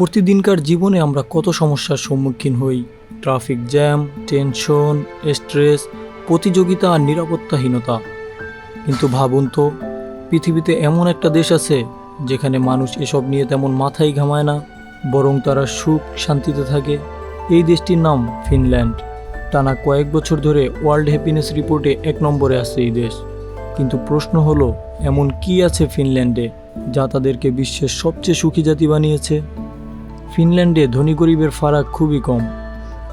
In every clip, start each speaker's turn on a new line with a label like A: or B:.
A: প্রতিদিনকার জীবনে আমরা কত সমস্যার সম্মুখীন হই? ট্রাফিক জ্যাম, টেনশন, স্ট্রেস, প্রতিযোগিতা আর নিরাপত্তাহীনতা। কিন্তু ভাবুন তো, পৃথিবীতে এমন একটা দেশ আছে, যেখানে মানুষ এসব নিয়ে তেমন মাথাই ঘামায় না, বরং তারা সুখ শান্তিতে থাকে। এই দেশটির নাম ফিনল্যান্ড। টানা কয়েক বছর ধরে ওয়ার্ল্ড হ্যাপিনেস রিপোর্টে এক নম্বরে আছে এই দেশ। কিন্তু প্রশ্ন হলো, এমন কি আছে ফিনল্যান্ডে, যা তাদেরকে বিশ্বের সবচেয়ে সুখী জাতি বানিয়েছে? ফিনল্যান্ডে ধনী গরিবের ফারাক খুবই কম।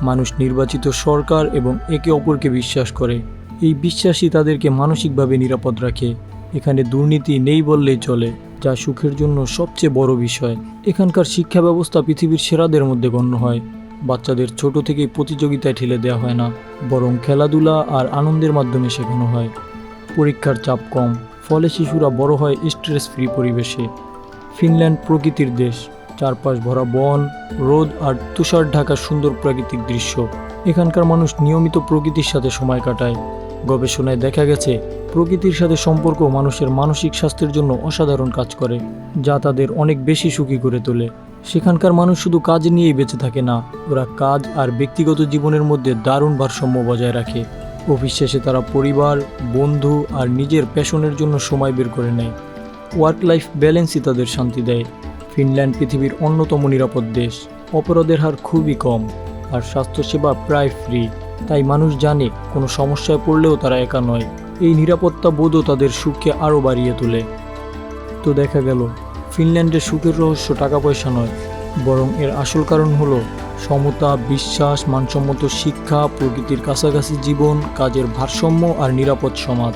A: মানুষ নির্বাচিত সরকার এবং একে অপরকে বিশ্বাস করে। এই বিশ্বাসই তাদেরকে মানসিকভাবে নিরাপদ রাখে। এখানে দুর্নীতি নেই বললেই চলে, যা সুখের জন্য সবচেয়ে বড় বিষয়। এখানকার শিক্ষা ব্যবস্থা পৃথিবীর সেরাদের মধ্যে গণ্য হয়। বাচ্চাদের ছোট থেকেই প্রতিযোগিতায় ঠেলে দেওয়া হয় না, বরং খেলাধুলা আর আনন্দের মাধ্যমে শেখানো হয়। পরীক্ষার চাপ কম, ফলে শিশুরা বড় হয় স্ট্রেস ফ্রি পরিবেশে। ফিনল্যান্ড প্রকৃতির দেশ। চারপাশ ভরা বন, রোদ আর তুষার ঢাকা সুন্দর প্রাকৃতিক দৃশ্য। এখানকার মানুষ নিয়মিত প্রকৃতির সাথে সময় কাটায়। গবেষণায় দেখা গেছে, প্রকৃতির সাথে সম্পর্ক মানুষের মানসিক স্বাস্থ্যের জন্য অসাধারণ কাজ করে, যা তাদের অনেক বেশি সুখী করে তোলে। সেখানকার মানুষ শুধু কাজ নিয়েই বেঁচে থাকে না, ওরা কাজ আর ব্যক্তিগত জীবনের মধ্যে দারুণ ভারসাম্য বজায় রাখে। অফিস শেষে তারা পরিবার, বন্ধু আর নিজের প্যাশনের জন্য সময় বের করে নেয়। ওয়ার্ক লাইফ ব্যালেন্সই তাদের শান্তি দেয়। ফিনল্যান্ড পৃথিবীর অন্যতম নিরাপদ দেশ। অপরাধের হার খুবই কম আর স্বাস্থ্যসেবা প্রায় ফ্রি। তাই মানুষ জানে, কোনো সমস্যায় পড়লেও তারা একা নয়। এই নিরাপত্তা বোধও তাদের সুখকে আরও বাড়িয়ে তোলে। তো দেখা গেল, ফিনল্যান্ডের সুখের রহস্য টাকা পয়সা নয়, বরং এর আসল কারণ হলো সমতা, বিশ্বাস, মানসম্মত শিক্ষা, প্রকৃতির কাছাকাছি জীবন, কাজের ভারসাম্য আর নিরাপদ সমাজ।